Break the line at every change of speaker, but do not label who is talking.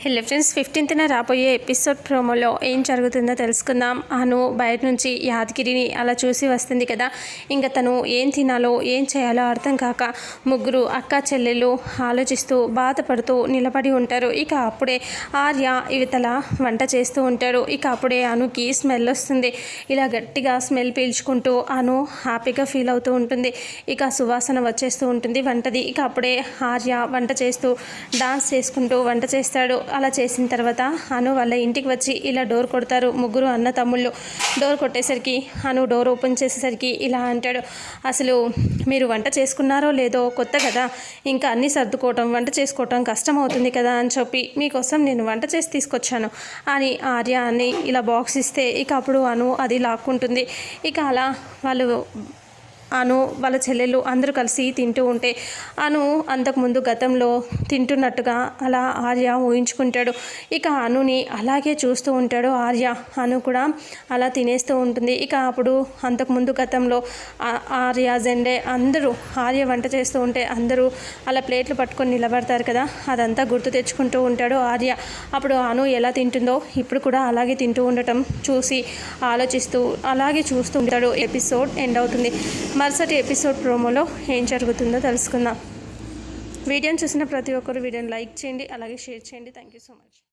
Hello friends ఫిఫ్టీన్త్న రాబోయే episode ప్రోమోలో ఏం జరుగుతుందో తెలుసుకుందాం. అను బయట నుంచి యాదగిరిని అలా చూసి వస్తుంది కదా. ఇంకా తను ఏం తినాలో ఏం చేయాలో అర్థం కాక ముగ్గురు అక్క చెల్లెలు ఆలోచిస్తూ బాధపడుతూ నిలబడి ఉంటారు. ఇక అప్పుడే ఆర్య ఇవతల వంట చేస్తూ ఉంటాడు. ఇక అప్పుడే అనుకి స్మెల్ వస్తుంది. ఇలా గట్టిగా స్మెల్ పీల్చుకుంటూ అను హ్యాపీగా ఫీల్ అవుతూ ఉంటుంది. ఇక సువాసన వచ్చేస్తూ ఉంటుంది వంటది. ఇక అప్పుడే ఆర్య వంట చేస్తూ డాన్స్ చేసుకుంటూ వంట చేస్తాడు. అలా చేసిన తర్వాత అను వాళ్ళ ఇంటికి వచ్చి ఇలా డోర్ కొడతారు ముగ్గురు అన్న తమ్ముళ్ళు. డోర్ కొట్టేసరికి అను డోర్ ఓపెన్ చేసేసరికి ఇలా అంటాడు అసలు మీరు వంట చేసుకున్నారో లేదో కొత్త కదా ఇంకా అన్నీ సర్దుకోవటం వంట చేసుకోవటం కష్టం అవుతుంది కదా అని చెప్పి మీకోసం నేను వంట చేసి తీసుకొచ్చాను అని ఆర్య అని ఇలా బాక్స్ ఇస్తే ఇక అప్పుడు అను అది లాక్కుంటుంది. ఇక అలా వాళ్ళు అను వాళ్ళ చెల్లెలు అందరూ కలిసి తింటూ ఉంటే అను అంతకుముందు గతంలో తింటున్నట్టుగా అలా ఆర్య ఊహించుకుంటాడు. ఇక అనుని అలాగే చూస్తూ ఉంటాడు ఆర్య. అను కూడా అలా తినేస్తూ ఉంటుంది. ఇక అప్పుడు అంతకుముందు గతంలో ఆర్య జెండే అందరూ ఆర్య వంట చేస్తూ ఉంటే అందరూ అలా ప్లేట్లు పట్టుకొని నిలబడతారు కదా అదంతా గుర్తు తెచ్చుకుంటూ ఉంటాడు ఆర్య. అప్పుడు అను ఎలా తింటుందో ఇప్పుడు కూడా అలాగే తింటూ ఉండటం చూసి ఆలోచిస్తూ అలాగే చూస్తూ ఉంటాడు. ఎపిసోడ్ ఎండ్ అవుతుంది. మరుసటి ఎపిసోడ్ ప్రోమోలో ఏం జరుగుతుందో తెలుసుకుందాం. వీడియోని చూసిన ప్రతి ఒక్కరు వీడియోని లైక్ చేయండి అలాగే షేర్ చేయండి. Thank you so much.